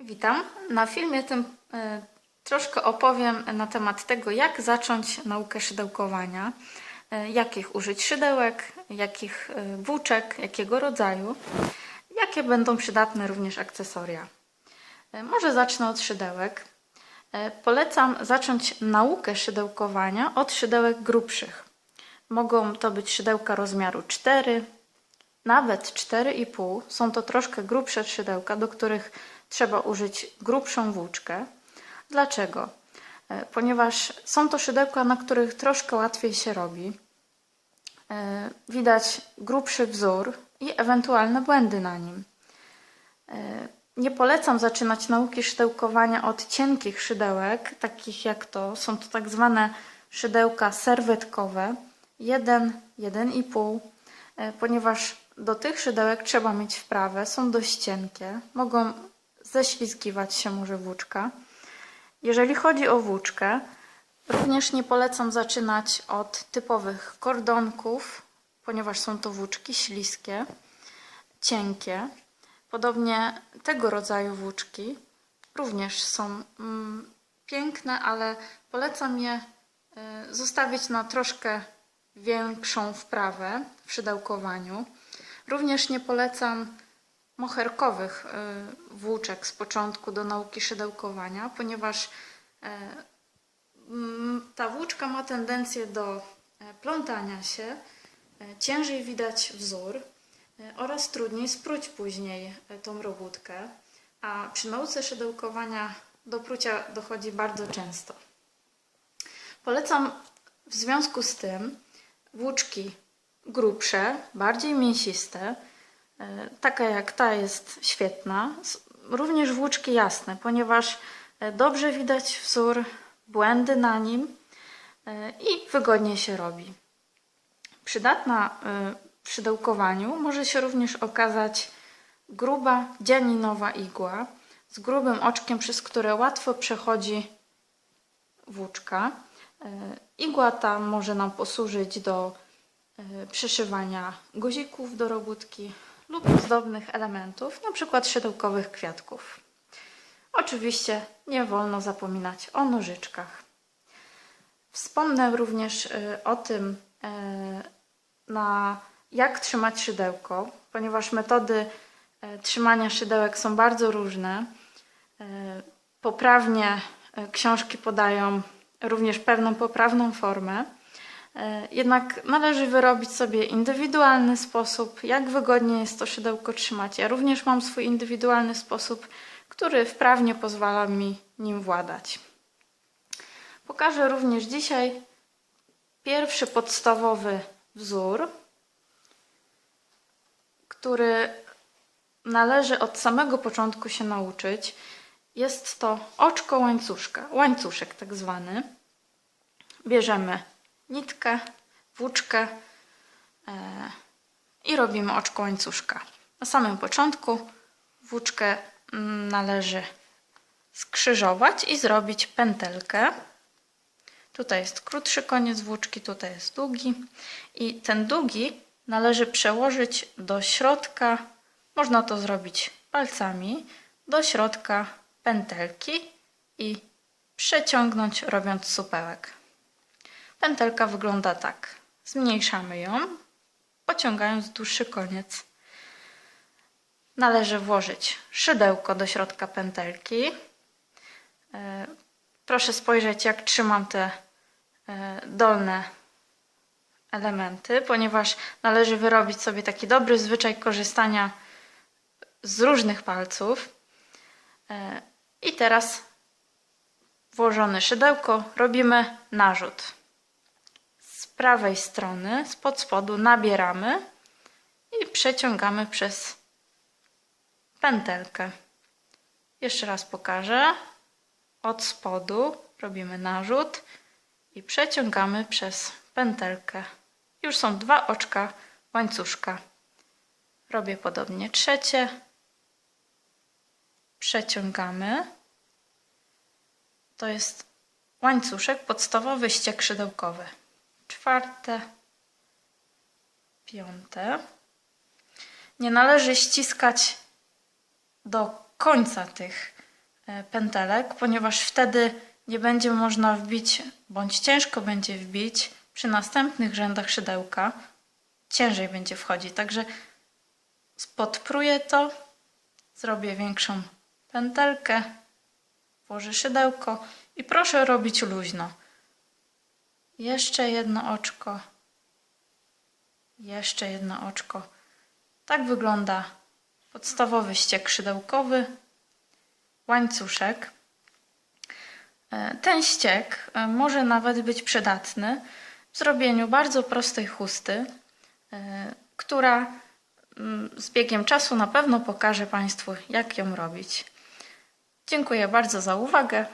Witam. Na filmie tym e, troszkę opowiem na temat tego, jak zacząć naukę szydełkowania, e, jakich użyć szydełek, jakich e, włóczek, jakiego rodzaju, jakie będą przydatne również akcesoria. Może zacznę od szydełek. Polecam zacząć naukę szydełkowania od szydełek grubszych. Mogą to być szydełka rozmiaru 4, nawet 4,5 są to troszkę grubsze szydełka, do których trzeba użyć grubszą włóczkę. Dlaczego? E, Ponieważ są to szydełka, na których troszkę łatwiej się robi. E, Widać grubszy wzór i ewentualne błędy na nim. E, Nie polecam zaczynać nauki szydełkowania od cienkich szydełek, takich jak to. Są to tak zwane szydełka serwetkowe, 1, 1,5, e, ponieważ do tych szydełek trzeba mieć wprawę, są dość cienkie, mogą ześlizgiwać się może włóczka. Jeżeli chodzi o włóczkę, również nie polecam zaczynać od typowych kordonków, ponieważ są to włóczki śliskie, cienkie. Podobnie tego rodzaju włóczki również są mm, piękne, ale polecam je y, zostawić na troszkę większą wprawę w szydełkowaniu. Również nie polecam moherkowych y, włóczek z początku do nauki szydełkowania, ponieważ mm, ta włóczka ma tendencję do e, plątania się, ciężej widać wzór oraz trudniej spróć później tą robótkę, a przy nauce szydełkowania do prucia dochodzi bardzo często. Polecam w związku z tym włóczki grubsze, bardziej mięsiste. E, Taka jak ta jest świetna. Również włóczki jasne, ponieważ e, dobrze widać wzór, błędy na nim e, i wygodnie się robi. Przydatna w szydełkowaniu może się również okazać gruba dzianinowa igła z grubym oczkiem, przez które łatwo przechodzi włóczka. Igła ta może nam posłużyć do przyszywania guzików do robótki lub zdobnych elementów, np. szydełkowych kwiatków. Oczywiście nie wolno zapominać o nożyczkach. Wspomnę również e, o tym, e, na jak trzymać szydełko, ponieważ metody e, trzymania szydełek są bardzo różne. Poprawnie książki podają również pewną poprawną formę. E, Jednak należy wyrobić sobie indywidualny sposób, jak wygodnie jest to szydełko trzymać. Ja również mam swój indywidualny sposób, który wprawnie pozwala mi nim władać. Pokażę również dzisiaj pierwszy podstawowy wzór, który należy od samego początku się nauczyć. Jest to oczko łańcuszka, łańcuszek tak zwany. Bierzemy nitkę, włóczkę e, i robimy oczko łańcuszka. Na samym początku włóczkę mm, należy skrzyżować i zrobić pętelkę. Tutaj jest krótszy koniec włóczki, tutaj jest długi. I ten długi należy przełożyć do środka, można to zrobić palcami, do środka pętelki i przeciągnąć robiąc supełek. Pętelka wygląda tak. Zmniejszamy ją, pociągając dłuższy koniec. Należy włożyć szydełko do środka pętelki. E, Proszę spojrzeć, jak trzymam te e, dolne elementy, ponieważ należy wyrobić sobie taki dobry zwyczaj korzystania z różnych palców. E, I teraz włożone szydełko robimy narzut. Prawej strony, spod spodu nabieramy i przeciągamy przez pętelkę. Jeszcze raz pokażę. Od spodu robimy narzut i przeciągamy przez pętelkę. Już są dwa oczka łańcuszka. Robię podobnie trzecie. Przeciągamy. To jest łańcuszek, podstawowy ściek szydełkowy. Czwarte, piąte. Nie należy ściskać do końca tych e, pętelek, ponieważ wtedy nie będzie można wbić, bądź ciężko będzie wbić przy następnych rzędach szydełka. Ciężej będzie wchodzić, także spodpruję to, zrobię większą pętelkę, włożę szydełko i proszę robić luźno. Jeszcze jedno oczko. Jeszcze jedno oczko. Tak wygląda podstawowy ściek szydełkowy, łańcuszek. E, Ten ściek e, może nawet być przydatny w zrobieniu bardzo prostej chusty, e, która mm, z biegiem czasu na pewno pokaże Państwu, jak ją robić. Dziękuję bardzo za uwagę.